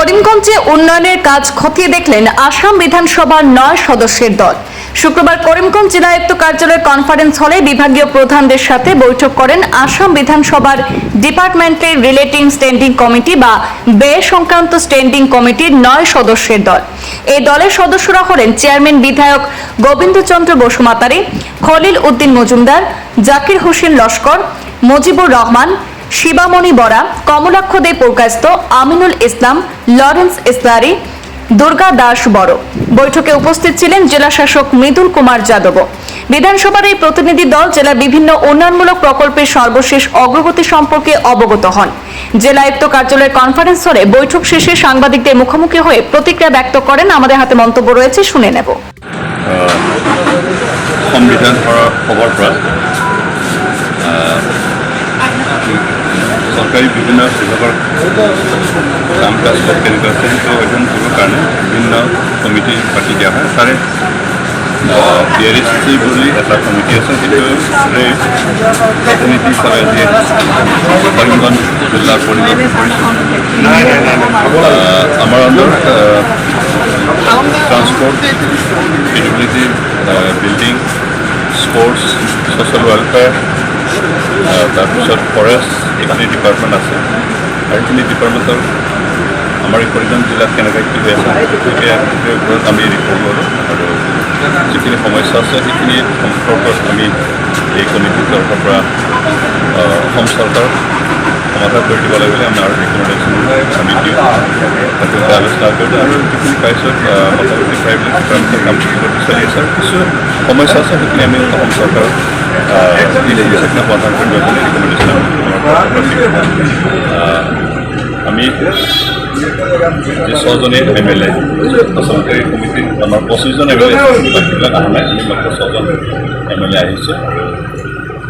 করিমগঞ্জে উন্নয়নের কাজ খতিয়ে দেখলেন আসাম বিধানসভার নয় সদস্যের দল। শুক্রবার করিমগঞ্জ জেলায়ুক্ত কার্যালয়ের কনফারেন্স হলে বিভাগীয় প্রধানদের সাথে বৈঠক করেন আসাম বিধানসভার ডিপার্টমেন্টের রিলেটিং স্ট্যান্ডিং কমিটি বা ব্যয় সংক্রান্ত স্ট্যান্ডিং কমিটির নয় সদস্যের দল। এই দলের সদস্যরা হলেন চেয়ারম্যান বিধায়ক গোবিন্দচন্দ্র বসুমাতারি খলিল উদ্দিন মজুমদার, জাকির হোসেন লস্কর, মুজিবুর রহমান শিবামণি বরা, কমলাক্ষ দে প্রকাশিত আমিনুল ইসলাম, লরেন্স ইসলারি, দুর্গা দাস বড়। বৈঠকে উপস্থিত ছিলেন জেলা শাসক মৃদুল কুমার যাদব। বিধানসভার এই প্রতিনিধি দল জেলার বিভিন্ন উন্নয়নমূলক প্রকল্পের সর্বশেষ অগ্রগতি সম্পর্কে অবগত হন। জেলা আয়ুক্ত কার্যালয়ের কনফারেন্স হলে বৈঠক শেষে সাংবাদিকদের মুখোমুখি হয়ে প্রতিক্রিয়া ব্যক্ত করেন। আমাদের হাতে মন্তব্য রয়েছে, শুনে নেব। সংবিধান চৰকাৰী বিভিন্ন বিভাগৰ কাম কাজ কেনেকুৱা আছে সেইটো অধ্যয়ন কৰিবৰ কাৰণে বিভিন্ন কমিটি পাতি দিয়া হয়। তাৰে বি আৰ এছ চি বুলি এটা কমিটি আছে সেইটোৰে প্ৰতিনিধি হিচাপে আজি কৰিমগঞ্জ জিলাৰ আহ, আমাৰ আণ্ডাৰত transport educative building sports social welfare তাৰপিছত ফৰেষ্ট এইখিনি ডিপাৰ্টমেণ্ট আছে। আৰু এইখিনি ডিপাৰ্টমেণ্টৰ আমাৰ এই কৰিমগঞ্জ জিলাত কেনেকৈ কি হৈ আছে গতিকে ওপৰত আমি ৰিপৰ্ট কৰোঁ আৰু যিখিনি সমস্যা আছে, সেইখিনি সম্পৰ্কত আমি এই কমিটিৰ তৰফৰ পৰা অসম চৰকাৰক দিব লাগে বুলি আমাৰ ৰিকমেণ্ডেশ্যন আমি দিওঁ তাতে আলোচনা কৰিলোঁ আৰু যিখিনি পাইছোঁ আহ, মোটামুটি প্ৰায় ডিপাৰ্টমেণ্টৰ কাম কৰিব বিচাৰি আছে আৰু কিছু সমস্যা আছে সেইখিনি আমি অসম এই সমস্যাখিনি সমাধান কৰিব বুলি ৰিকমেণ্ডেশ্যন আমি যে ছজনী এম এল এ আচলতে এই কমিটিত আমাৰ পঁচিছজন এম এল এ বাকীবিলাক অহা নাই আমি মাত্ৰ ছজন এম এল এ আহিছে আৰু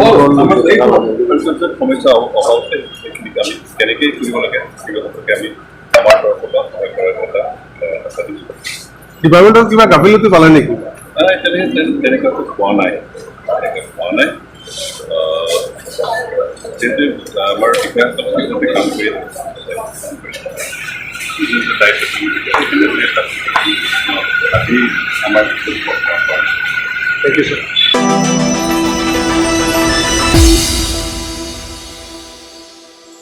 আহ, সমস্যা অহা আছে সেইখিনিক আমি কেনেকৈ কৰিব লাগে সেই সম্পৰ্কে আমি আমাৰ তৰফৰ পৰা সহায় কৰাৰ এটা আহ, আশা দিছোঁ ডিপাৰ্টমেণ্টত কিবা গাফিলতি পালে নেকি নাই তেনেকৈ তেনে- তেনেকৈ পোৱা নাই তেনেকৈ পোৱা নাই আহ, যিহেতু আমাৰ বিষয়াসকলে যিহেতু কাম কৰি আছে যিটো দায়িত্ব সেইখিনি তাত আজি আমাৰ থেংক ইউ ছাৰ